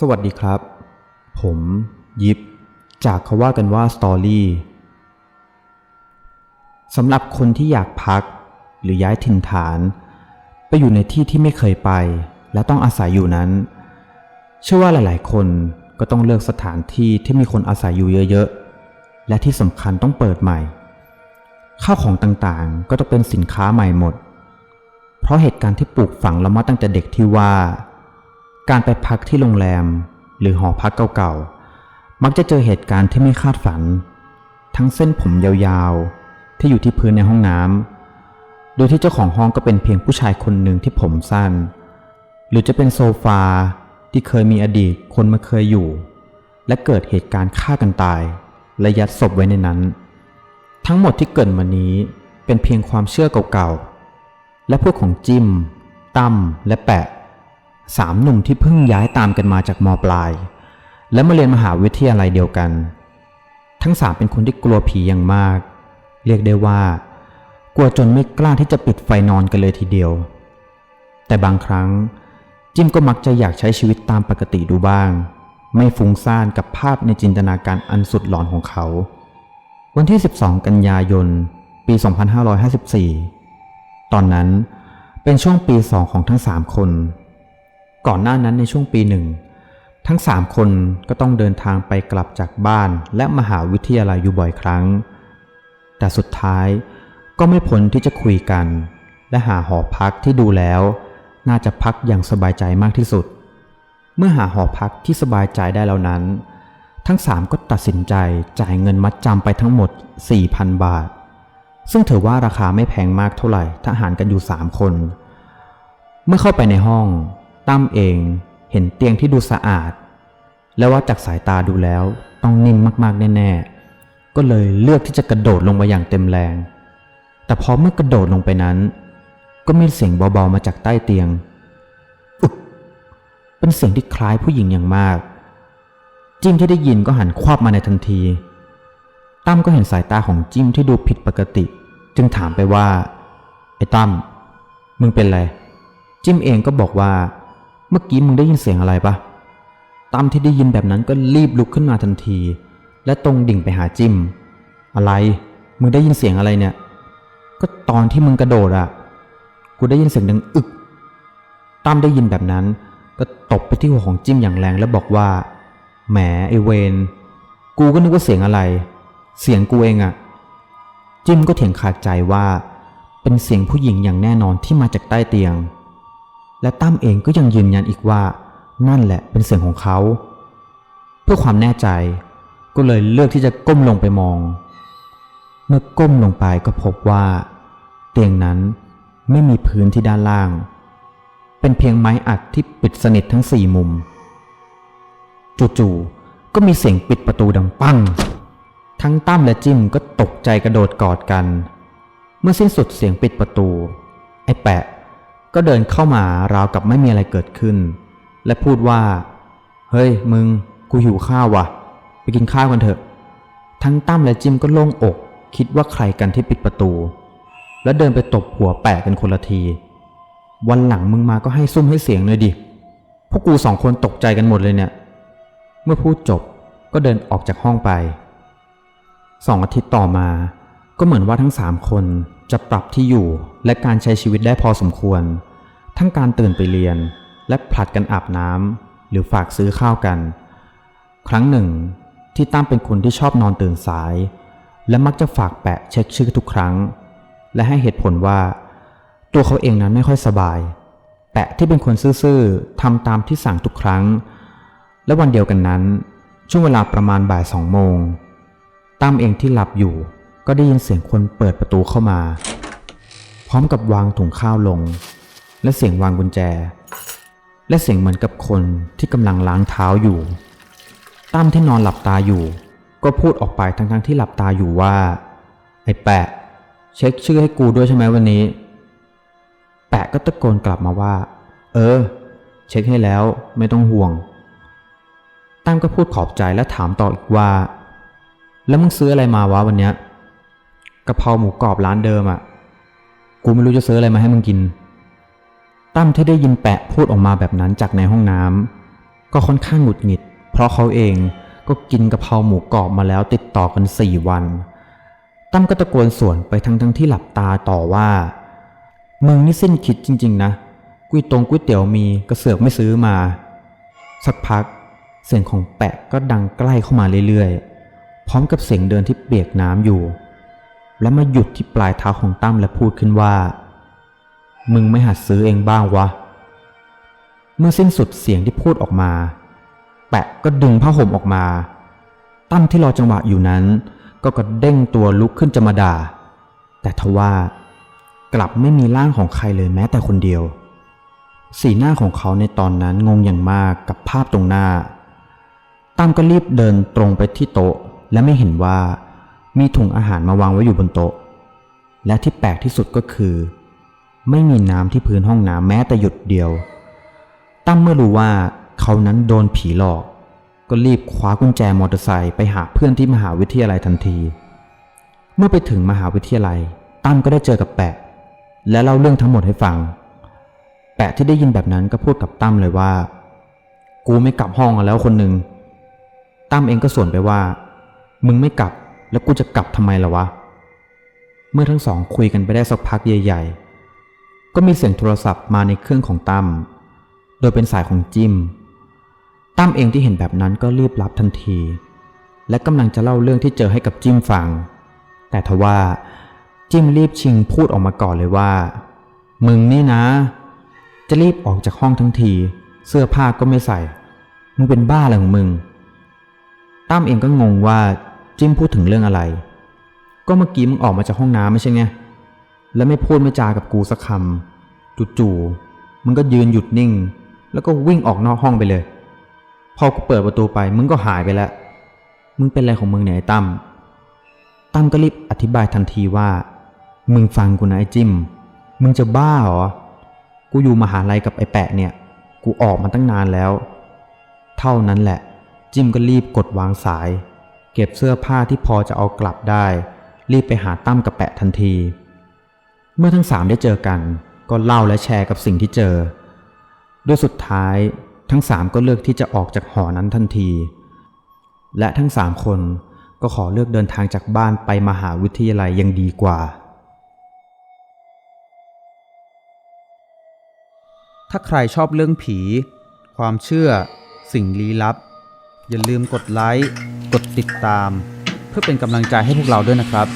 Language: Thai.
สวัสดีครับ ผม ยิปจากเขาว่ากันว่าสตอรี่สำหรับคนที่อยากพัก หรือย้ายถิ่นฐาน ไปอยู่ในที่ที่ไม่เคยไป และต้องอาศัยอยู่นั้น เชื่อว่าหลาย ๆ คนก็ต้องเลือกสถานที่ที่มีคนอาศัยอยู่เยอะ ๆ และที่สำคัญต้องเปิดใหม่ข้าวของต่างๆ ก็ต้องเป็นสินค้าใหม่หมด เพราะเหตุการณ์ที่ปลูกฝังเรามาตั้งแต่เด็กที่ว่า การไปพักที่โรงแรม หรือหอพักเก่าๆ มักจะเจอเหตุการณ์ที่ไม่คาดฝัน ทั้งเส้นผมยาวๆ ที่อยู่ที่พื้นในห้องน้ำ โดยที่เจ้าของห้องก็เป็นเพียงผู้ชายคนหนึ่งที่ผมสั้น หรือจะเป็นโซฟาที่เคยมีอดีตคนมาเคยอยู่ และเกิดเหตุการณ์ฆ่ากันตาย และยัดศพไว้ในนั้น ทั้งหมดที่เกิดมานี้เป็นเพียงความเชื่อเก่าๆ และพวกของจิมตั้มและแปะ สามหนุ่มที่เพิ่งย้ายตามกันมาจากมปลาย และมาเรียนมหาวิทยาลัยเดียวกัน ทั้งสามเป็นคนที่กลัวผีอย่างมาก เรียกได้ว่า กลัวจนไม่กล้าที่จะปิดไฟนอนกันเลยทีเดียว แต่บางครั้ง จิมก็มักจะอยากใช้ชีวิตตามปกติดูบ้าง ไม่ฟุ้งซ่านกับภาพในจินตนาการอันสุดหลอนของเขา วันที่ 12 กันยายน ปี 2554 ตอนนั้นเป็นช่วงปีสองของทั้งสามคน ก่อนหน้านั้นในช่วงปีหนึ่ง ทั้งสามคนก็ต้องเดินทางไปกลับจากบ้านและมหาวิทยาลัยอยู่บ่อยครั้ง แต่สุดท้ายก็ไม่พ้นที่จะคุยกัน และหาหอพักที่ดูแล้ว น่าจะพักอย่างสบายใจมากที่สุด เมื่อหาหอพักที่สบายใจได้แล้วนั้น ทั้งสามก็ตัดสินใจจ่ายเงินมัดจำไปทั้งหมด 4,000 บาท ซึ่งถือว่าราคาไม่แพงมากเท่าไหร่ถ้าหารกันอยู่ 3 คน เมื่อเข้าไปในห้อง ตั้มเองเห็นเตียงที่ดูสะอาด และว่าจากสายตาดูแล้วต้องนิ่มมากๆแน่ๆ ก็เลยเลือกที่จะกระโดดลงไปอย่างเต็มแรง แต่พอเมื่อกระโดดลงไปนั้น ก็มีเสียงเบาๆมาจากใต้เตียงอึกเป็นเสียงที่คล้ายผู้หญิงอย่างมาก จิ้มที่ได้ยินก็หันควับมาในทันที ตั้มก็เห็นสายตาของจิ้มที่ดูผิดปกติ จึงถามไปว่าไอ้ตั้มมึงเป็นไร จิ้มเองก็บอกว่า เมื่อกี้มึงได้ยินเสียงอะไรปะตั้มที่ได้ยินแบบนั้นก็รีบลุกขึ้นมาทันที และตรงดิ่งไปหาจิม อะไร มึงได้ยินเสียงอะไรเนี่ย ก็ตอนที่มึงกระโดดอะกูได้ยินเสียงดังอึกตั้มได้ยินแบบนั้น ก็ตบไปที่หัวของจิมอย่างแรงแล้วบอกว่า แหมไอเวน กูก็นึกว่าเสียงอะไร เสียงกูเองอะจิมก็เถียงขาดใจว่า เป็นเสียงผู้หญิงอย่างแน่นอนที่มาจากใต้เตียง และตั้มเองก็ยังยืนยันอีกว่า นั่นแหละเป็นเสียงของเขา เพื่อความแน่ใจก็เลยเลือกที่จะก้มลงไปมอง เมื่อก้มลงไปก็พบว่า เตียงนั้นไม่มีพื้นที่ด้านล่าง เป็นเพียงไม้อัดที่ปิดสนิททั้งสี่มุม จู่ๆก็มีเสียงปิดประตูดังปั้ง ทั้งตั้มและจิ้มก็ตกใจกระโดดกอดกัน เมื่อสิ้นสุดเสียงปิดประตู ไอ้แปะ ก็เดินเข้ามาราวกับไม่มีอะไรเกิดขึ้น และพูดว่า เฮ้ย มึง กูหิวข้าวว่ะ ไปกินข้าวกันเถอะ ทั้งตั้มและจิมก็โล่งอก คิดว่าใครกันที่ปิดประตู แล้วเดินไปตบหัวแปะกันคนละที วันหลังมึงมาก็ให้ซุ่มให้เสียงเลยดิ พวกกูสองคนตกใจกันหมดเลยเนี่ย เมื่อพูดจบก็เดินออกจากห้องไป สองอาทิตย์ต่อมา ก็เหมือนว่าทั้งสามคนจะปรับที่อยู่และการใช้ชีวิตได้พอสมควร ทั้งการตื่นไปเรียน และผลัดกันอาบน้ำหรือฝากซื้อข้าวกัน ครั้งหนึ่ง ที่ตั้มเป็นคนที่ชอบนอนตื่นสาย และมักจะฝากแปะเช็คชื่อทุกครั้ง และให้เหตุผลว่า ตัวเขาเองนั้นไม่ค่อยสบาย แปะที่เป็นคนซื่อๆทำตามที่สั่งทุกครั้ง และวันเดียวกันนั้น ช่วงเวลาประมาณบ่ายสองโมงตั้มเองที่หลับอยู่ก็ได้ยินเสียงคนเปิดประตูเข้ามา พร้อมกับวางถุงข้าวลง และเสียงวางกุญแจ และเสียงเหมือนกับคนที่กำลังล้างเท้าอยู่ตั้มที่นอนหลับตาอยู่ ก็พูดออกไปทั้งๆที่หลับตาอยู่ว่า ไอ้แปะ เช็คชื่อให้กูด้วยใช่ไหมวันนี้ แปะก็ตะโกนกลับมาว่า เออ เช็คให้แล้วไม่ต้องห่วง ตั้มก็พูดขอบใจและถามต่ออีกว่า แล้วมึงซื้ออะไรมาวะวันเนี้ยกะเพราหมูกรอบร้านเดิมอะ่ะ กูไม่รู้จะซื้ออะไรมาให้มึงกิน ตั้มที่ได้ยินแปะพูดออกมาแบบนั้นจากในห้องน้ำก็ก็ค่อนข้างหงุดหงิด เพราะเขาเองก็กินกะเพราหมูกรอบมาแล้วติดต่อกันสี่วัน ตั้มก็ตะโกนสวนไปทั้งทั้งที่หลับตาต่อว่ามึงนี่สิ้นคิดจริง ๆ นะก๋วยตรงก๋วยเตี๋ยวมีกระเสือกไม่ซื้อมา สักพัก เสียงของแปะก็ดังใกล้เข้ามาเรื่อยๆ พร้อมกับเสียงเดินที่เปียกน้ำอยู่ และมาหยุดที่ปลายเท้าของตั้มและพูดขึ้นว่า มึงไม่หัดซื้อเองบ้างวะ เมื่อสิ้นสุดเสียงที่พูดออกมา แปะก็ดึงผ้าห่มออกมา ตั้มที่รอจังหวะอยู่นั้น ก็กระเด้งตัวลุกขึ้นจะมาด่า แต่ทว่ากลับไม่มีร่างของใครเลยแม้แต่คนเดียว สีหน้าของเขาในตอนนั้นงงอย่างมากกับภาพตรงหน้า ตั้มก็รีบเดินตรงไปที่โต๊ะ และไม่เห็นว่ามีถุงอาหารมาวางไว้อยู่บนโต๊ะ และที่แปลกที่สุดก็คือ ไม่มีน้ำที่พื้นห้องน้ำแม้แต่หยดเดียว ตั้มเมื่อรู้ว่าเขานั้นโดนผีหลอก ก็รีบคว้ากุญแจมอเตอร์ไซค์ไปหาเพื่อนที่มหาวิทยาลัยทันที เมื่อไปถึงมหาวิทยาลัย ตั้มก็ได้เจอกับแปะ และเล่าเรื่องทั้งหมดให้ฟัง แปะที่ได้ยินแบบนั้นก็พูดกับตั้มเลยว่า กูไม่กลับห้องแล้วคนหนึ่งตั้มเองก็ส่วนไปว่า มึงไม่กลับแล้วกูจะกลับทำไมล่ะวะ เมื่อทั้งสองคุยกันไปได้สักพักใหญ่ๆ ก็มีเสียงโทรศัพท์มาในเครื่องของตั้ม โดยเป็นสายของจิม ตั้มเองที่เห็นแบบนั้นก็รีบรับทันที และกำลังจะเล่าเรื่องที่เจอให้กับจิมฟัง แต่ทว่าจิมรีบชิงพูดออกมาก่อนเลยว่า มึงนี่นะ จะรีบออกจากห้องทั้งที เสื้อผ้าก็ไม่ใส่ มึงเป็นบ้าอะไรของมึง ตั้มเองก็งงว่าจิมพูดถึงเรื่องอะไร ก็เมื่อกี้มึงออกมาจากห้องน้ำไม่ใช่ไง แล้วไม่พูดไม่จากับกูสักคำจู่ๆมึงก็ยืนหยุดนิ่ง แล้วก็วิ่งออกนอกห้องไปเลย พอกูเปิดประตูไปมึงก็หายไปแล้ว มึงเป็นอะไรของมึงเนี่ยไอ้ตั้มตั้มก็รีบอธิบายทันทีว่า มึงฟังกูนะไอ้จิมมึงจะบ้าเหรอ กูอยู่มหาลัยกับไอ้แปะเนี่ย กูออกมาตั้งนานแล้ว เท่านั้นแหละ จิมก็รีบกดวางสาย เก็บเสื้อผ้าที่พอจะเอากลับได้ รีบไปหาตั้มกับแปะทันที เมื่อทั้งสามได้เจอกัน ก็เล่าและแชร์กับสิ่งที่เจอ โดยสุดท้ายทั้งสามก็เลือกที่จะออกจากหอนั้นทันที และทั้งสามคนก็ขอเลือกเดินทางจากบ้านไปมหาวิทยาลัยยังดีกว่า ถ้าใครชอบเรื่องผี ความเชื่อ สิ่งลี้ลับ อย่าลืมกดไลค์ กดติดตาม เพื่อเป็นกำลังใจให้พวกเราด้วยนะครับ